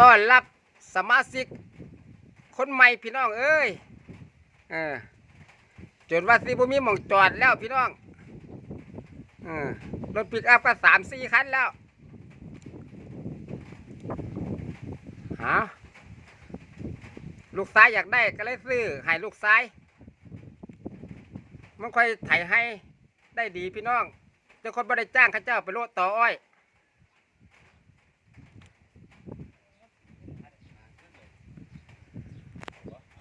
ต้อนรับสมาชิก คนใหม่พี่น้องเอ้ยเออจนว่าสิบ่มีหมองจอดแล้วพี่น้องเออรถปิกอัพก็สามสี่คันแล้วหาลูกซ้ายอยากได้ก็เลยซื้อให้ลูกซ้ายมันค่อยไถให้ได้ดีพี่น้องจ้าคนบ่ได้จ้างข้าเจ้าไปโลดต่ออ้อย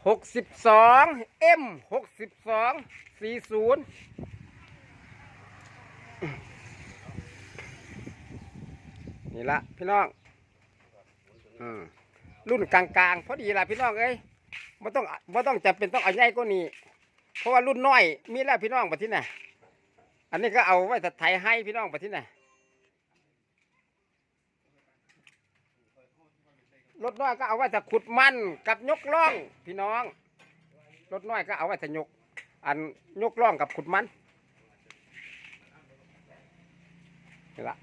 หกสิบสองเอ็มหกสิบสองสี่ศูนย์นี่ละพี่น้องอืมรุ่นกลางๆพอดีละพี่น้องเอ้ยไม่ต้องไม่ต้องจำเป็นต้องเอาใหญ่กว่านี้ เพราะว่ารุ่นน้อยมีแล้วพี่น้องปะที่น่ะอันนี้ก็เอาไว้แต่ไทยให้พี่น้องปะที่น่ะ รถน้อยก็เอาไว้แต่ขุดมันกับยกล่องพี่น้อง รถน้อยก็เอาไว้แต่ยก อันยกล่องกับขุดมันนี่ละ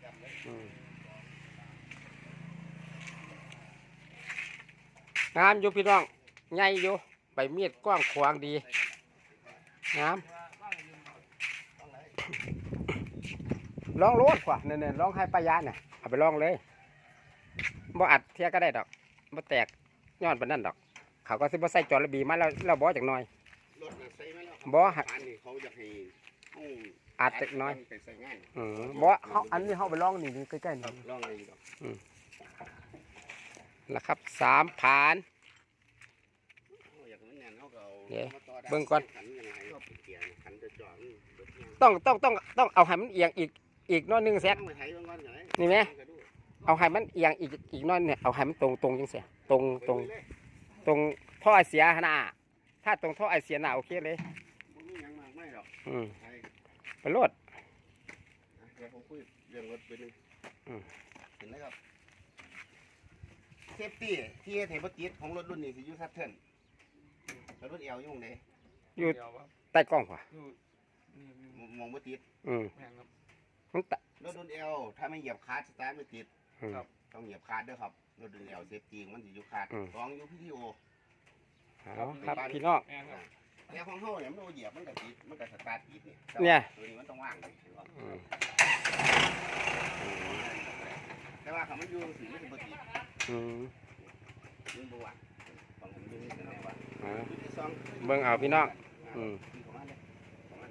งามอยู่พี่น้องใหญ่อยู่ใบมีดกว้างขวางดีงามลองโลดกว่าเนี่ยๆลองให้ปายาเนี่ยเอาไปลองเลยบ่อัดเทียก็ได้ดอก บ่แตกย้อนปานนั้นดอก เขาก็สิบ่ใส่จอระบีมาแล้วแล้วบ่จักหน่อย รถน่ะใส่มาแล้วบ่ฮะ อันนี้เขาอยากให้เฮาอัดจักหน่อย ไปใส่งานอืมบ่เฮาอันนี้เฮาไปลองนี่นี่ใกล้ๆนี่ลองเลยดอกละครับสามผ่านเฮาอยากให้มันแน่นเฮาก็เอาเดี๋ยวมาต่อได้เบิ่งก่อน ขันยังไงก็เป็นเกียร์ขันจะจ่อมันเบิดเนี่ยต้องต้องต้องต้องเอาให้มันเอียงอีกอีกหน้อยหนึงแซกต้องไปไถเบิ่งก่อนก็ได้นี่ไหม ก็ดู เอาให้มันเอียงอีกอีกหน้อยเนี่ยเอาให้มันตรงตรงจังซี่ตรงตรงไปเลยตรงท่อไอเสียหน้าถ้าตรงท่อไอเสียหน้าโอเคเลยบ่มีหยังมากไม่หรอกอืมไถไปโลดนะเดี๋ยวผมคุยเรื่องรถไปหนึงอืมเห็นไหมครับเซฟตี้ที่เฮ็ดให้บ่ติดของรถรุ่นนี้สิอยู่ซัดเทิร์นแล้วรถเอวอยู่หม้องใดอยู่เดียวครับใต้กล้องขวาอยู่นี่นี่มองบ่ติดอืมแพงครับมันตะรถรุ่นเอวถ้าไม่เหยียบคลัตช์สตาร์ทไม่ติดอืม ครับ ต้องเหยียบคาร์ดด้วยครับรถดึงเอลเซฟตี้มันสิอยู่คาร์ดอืมสองอยู่พีทีโอ เอาครับพี่น้องแพงครับแต่ของเฮาเนี่ยมันโอเหยียบมันก็ติดมันก็สตาร์ทติดนี่เนี่ย ตัวนี้มันต้องว่างเลยถือว่าอืมแต่ว่าคำมันอยู่สิมันสิบ่ติดอืมมันบ่ว่างของผมอยู่นี่แน่ว่าเอา อยู่ที่สองเบิ่งเอาพี่น้องอืมของมันเลยของมัน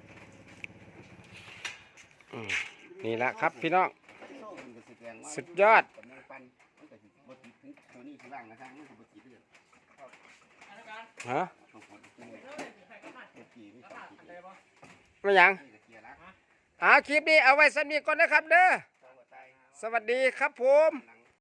อืมนี่ละครับพี่น้องโซ่มันก็แสุดยอดกำลังปั้นมันก็สิบ่ติดถึงตัวนี้ข้างล่างนะครับมันก็บ่ติดเลยฮะต้องกดตัวนี้เอฟจีมีสองติดเลยไม่ยังก็เกียร์ละ อาคลิปนี้เอาไว้สำนีก่อนนะครับเด้อสองหัวใจสวัสดีครับผม